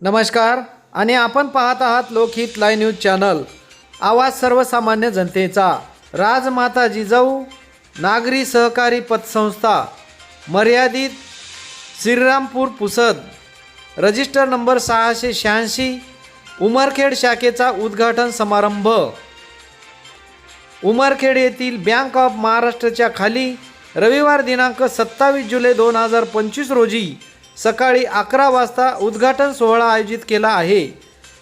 नमस्कार. आणि आपण पाहत आहात लोकहित लाय न्यूज चॅनल. आवाज सर्वसामान्य जनतेचा. राजमाता जिजाऊ नागरी सहकारी पतसंस्था मर्यादित श्रीरामपूर पुसद. रजिस्टर नंबर सहाशे शहाऐंशी उमरखेड शाखेचा उद्घाटन समारंभ. उमरखेड येथील बँक ऑफ महाराष्ट्रच्या खाली रविवार दिनांक सत्तावीस जुलै दोन हजार पंचवीस रोजी सकाळी अकरा वाजता उद्घाटन सोहळा आयोजित केला आहे.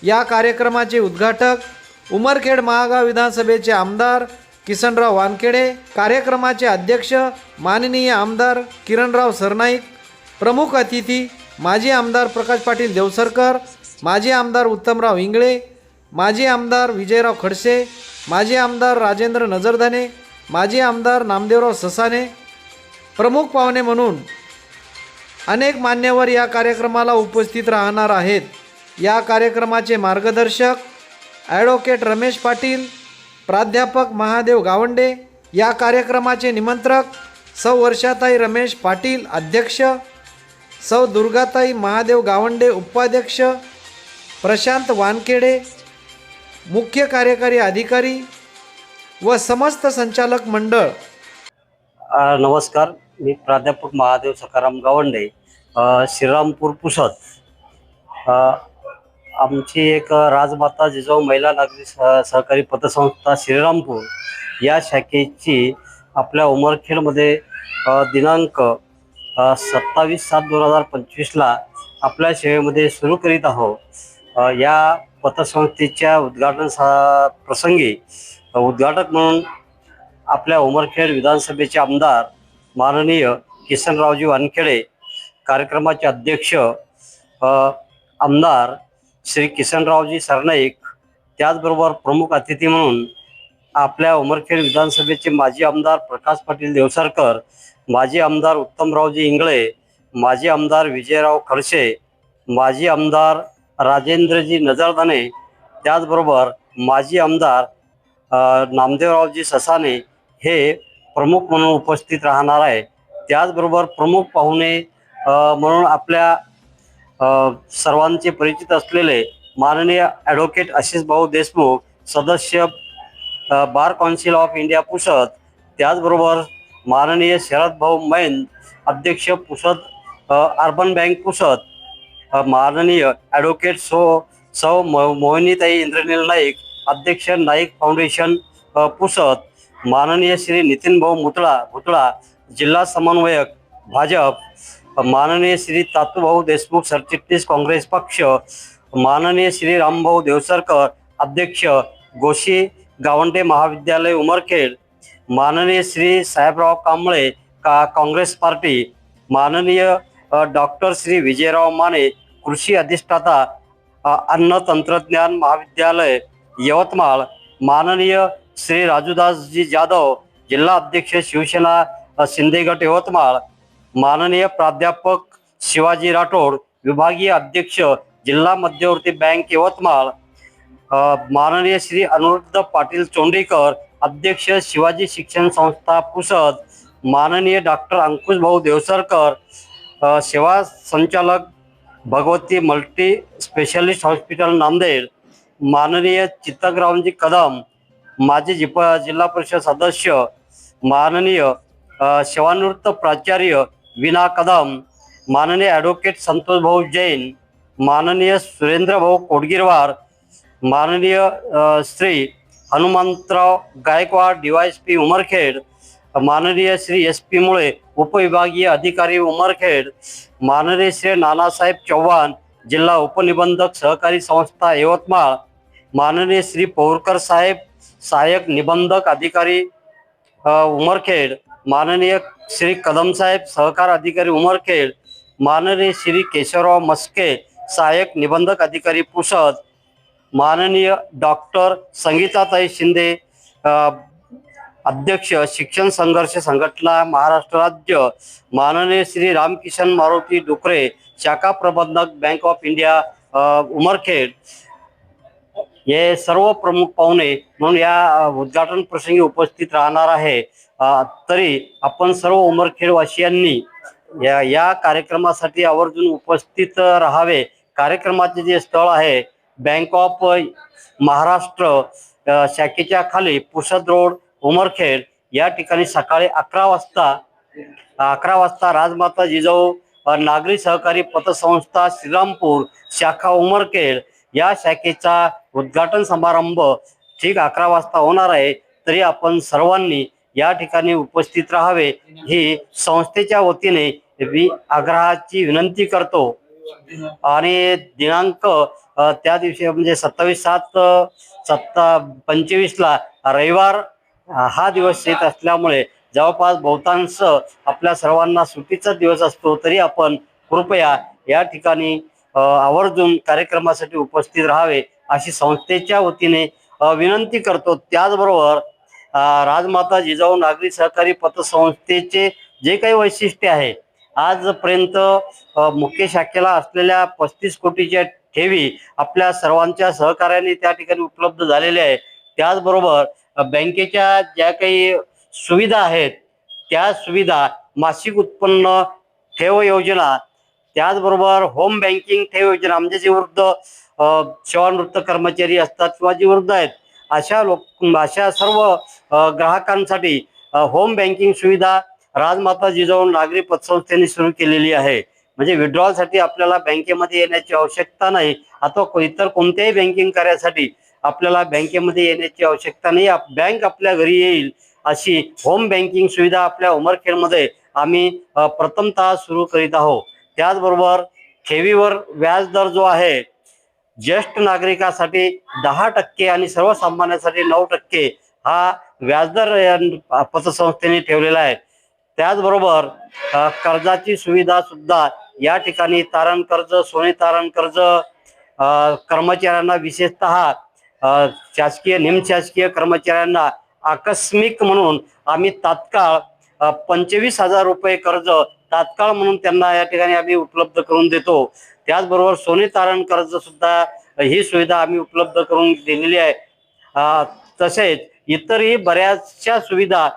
या कार्यक्रमाचे उद्घाटक उमरखेड महागाव विधानसभेचे आमदार किसनराव वानखेडे कार्यक्रमाचे अध्यक्ष माननीय आमदार किरणराव सरनाईक प्रमुख अतिथी माजी आमदार प्रकाश पाटील देवसरकर माजी आमदार उत्तमराव इंगळे माजी आमदार विजयराव खडसे माजी आमदार राजेंद्र नजरधने माजी आमदार नामदेवराव ससाने प्रमुख पाहुणे म्हणून अनेक मान्यवर या कार्यक्रमाला उपस्थित राहणार आहेत. या कार्यक्रमाचे मार्गदर्शक ॲडव्होकेट रमेश पाटील प्राध्यापक महादेव गावंडे या कार्यक्रमाचे निमंत्रक सौ वर्षाताई रमेश पाटील अध्यक्ष सौ दुर्गाताई महादेव गावंडे उपाध्यक्ष प्रशांत वानखेडे मुख्य कार्यकारी अधिकारी व समस्त संचालक मंडळ नमस्कार. मी प्राध्यापक महादेव सखाराम गावंडे श्रीरामपूर पुसद. आमची एक राजमाता जिजाऊ महिला नागरी सह- सहकारी पतसंस्था श्रीरामपूर या शाखेची आपल्या उमरखेडमध्ये दिनांक सत्तावीस सात दोन हजार पंचवीसला आपल्या सेवेमध्ये सुरू करीत आहोत. या पतसंस्थेच्या उद्घाटन सा प्रसंगी उद्घाटक म्हणून आपल्या उमरखेड विधानसभेचे आमदार माननीय किसनरावजी वानखेडे कार्यक्रमाचे अध्यक्ष आमदार श्री किसनरावजी सरनाईक त्याचबरोबर प्रमुख अतिथी म्हणून आपल्या उमरखेड विधानसभेचे माजी आमदार प्रकाश पाटील देवसरकर माजी आमदार उत्तमरावजी इंगळे माजी आमदार विजयराव खडसे माजी आमदार राजेंद्रजी नजरदाने त्याचबरोबर माजी आमदार नामदेवरावजी ससाने हे प्रमुख म्हणून उपस्थित राहणार आहे. त्याचबरोबर प्रमुख पाहुणे म्हणून आपल्या सर्वांचे परिचित असलेले माननीय ॲडव्होकेट आशिष भाऊ देशमुख सदस्य bar council of India Pusad त्याचबरोबर माननीय शरद भाऊ मैन अध्यक्ष पुसद अर्बन बँक पुसद माननीय ॲडव्होकेट सो सौ मो मोहिनीताई इंद्रनील नाईक अध्यक्ष नाईक फाउंडेशन पुसद माननीय श्री नितीन भाऊ मुतळा मुतळा जिल्हा समन्वयक भाजप माननीय श्री तातूभाऊ देशमुख सरचिटणीस काँग्रेस पक्ष माननीय श्री रामभाऊ देवसरकर अध्यक्ष गोशी गावंडे महाविद्यालय उमरखेड माननीय श्री साहेबराव कांबळे का काँग्रेस पार्टी माननीय डॉक्टर श्री विजयराव माने कृषी अधिष्ठाता अन्न तंत्रज्ञान महाविद्यालय यवतमाळ माननीय श्री राजूदासजी जाधव जिल्हा अध्यक्ष शिवसेना शिंदे गट यवतमाळ. माननीय प्राध्यापक शिवाजी राठोड विभागीय अध्यक्ष जिल्हा मध्यवर्ती बँक यवतमाळ. माननीय श्री अनुरुद्ध पाटील चोंडीकर अध्यक्ष शिवाजी शिक्षण संस्था पुसद. माननीय डॉक्टर अंकुश भाऊ देवसरकर सेवा संचालक Bhagwati multi specialist hospital Nanded. माननीय चित्तकरावजी कदम माजी जिप जिल्हा परिषद सदस्य माननीय सेवानिवृत्त प्राचार्य विना कदम माननीय ॲडव्होकेट संतोषभाऊ जैन माननीय सुरेंद्रभाऊ कोडगिरवार माननीय श्री हनुमंतराव गायकवाड डीवायएसपी उमरखेड माननीय श्री एस पी मुळे उपविभागीय अधिकारी उमरखेड माननीय श्री नानासाहेब चव्हाण जिल्हा उपनिबंधक सहकारी संस्था यवतमाळ माननीय श्री पौरकर साहेब सहाय्यक निबंधक अधिकारी उमरखेड. माननीय श्री कदमसाहेब सहकार अधिकारी उमरखेड. माननीय श्री केशवराव मस्के सहाय्यक निबंधक अधिकारी पुसद. माननीय डॉक्टर संगीताताई शिंदे अध्यक्ष शिक्षण संघर्ष संघटना महाराष्ट्र राज्य. माननीय श्री रामकिशन मारुती डुकरे शाखा प्रबंधक बँक ऑफ इंडिया उमरखेड. हे सर्व प्रमुख पाहुणे म्हणून या उद्घाटन प्रसंगी उपस्थित राहणार आहे. तरी आपण सर्व उमरखेडवासियांनी या या कार्यक्रमासाठी आवर्जून उपस्थित राहावे. कार्यक्रमाचे जे स्थळ आहे बँक ऑफ महाराष्ट्र शाखेच्या खाली पुसद रोड उमरखेड या ठिकाणी सकाळी अकरा वाजता अकरा वाजता राजमाता जिजाऊ नागरी सहकारी पतसंस्था श्रीरामपूर शाखा उमरखेड या शाखेचा उद्घाटन समारंभ ठीक अकरा वाजता होणार आहे. तरी आपण सर्वांनी या ठिकाणी उपस्थित राहावे. ही संस्थेच्या वतीने मी आग्रहाची विनंती करतो. आणि दिनांक त्या दिवशी म्हणजे सत्तावीस सात सत्ता पंचवीसला रविवार हा दिवस येत असल्यामुळे जवळपास बहुतांश आपल्या सर्वांना सुट्टीचा दिवस असतो. तरी आपण कृपया या ठिकाणी आवर्जून कार्यक्रमासाठी उपस्थित राहावे अशी संस्थेच्या वतीने विनंती करतो. त्याचबरोबर राजमाता जिजाऊ नागरी सहकारी पतसंस्थेचे जे काही वैशिष्ट्य आहे आजपर्यंत मुख्य शाखेला असलेल्या पस्तीस कोटीच्या ठेवी आपल्या सर्वांच्या सहकार्याने त्या ठिकाणी उपलब्ध झालेल्या आहे त्याचबरोबर बँकेच्या ज्या काही सुविधा आहेत त्या सुविधा मासिक उत्पन्न ठेव योजना त्याचबरोबर होम बँकिंग ठेव योजना म्हणजे जे वृद्ध अ, सेवानिवृत्त कर्मचारी असतात किंवा जे वृद्ध आहेत अशा लोक अशा सर्व ग्राहकांसाठी होम बँकिंग सुविधा राजमाता जिजाऊ नागरी पतसंस्थेने सुरू केलेली आहे. म्हणजे विड्रॉलसाठी आपल्याला बँकेमध्ये येण्याची आवश्यकता नाही अथवा इतर कोणत्याही बँकिंग कार्यासाठी आपल्याला बँकेमध्ये येण्याची आवश्यकता नाही. बँक आपल्या घरी येईल अशी होम बँकिंग सुविधा आपल्या उमरखेडमध्ये आम्ही प्रथमतः सुरू करीत आहोत. त्याचबरोबर ठेवीवर व्याजदर जो आहे ज्येष्ठ नागरिकासाठी दहा टक्के आणि सर्वसामान्यांसाठी नऊ टक्के हा व्याजदर पतसंस्थेने ठेवलेला आहे. त्याचबरोबर कर्जाची सुविधा सुद्धा या ठिकाणी तारण कर्ज सोने तारण कर्ज कर्मचाऱ्यांना विशेषतः शासकीय निमशासकीय कर्मचाऱ्यांना आकस्मिक म्हणून आम्ही तात्काळ पंचवीस हजार रुपये कर्ज तात्काळ म्हणून त्यांना या ठिकाणी आम्ही उपलब्ध करून देतो. त्याचबरोबर सोने तारण कर्ज सुद्धा ही सुविधा आम्ही उपलब्ध करून दिलेली आहे. तसेच इतरही बऱ्याचशा सुविधा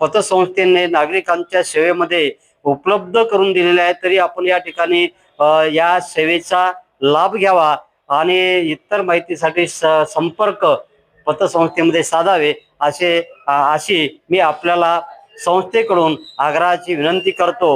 पतसंस्थेने नागरिकांच्या सेवेमध्ये उपलब्ध करून दिलेल्या आहेत. तरी आपण या ठिकाणी या सेवेचा लाभ घ्यावा आणि इतर माहितीसाठी स- संपर्क पतसंस्थेमध्ये साधावे असे अशी मी आपल्याला संस्थेकडून आग्रहाची विनंती करतो.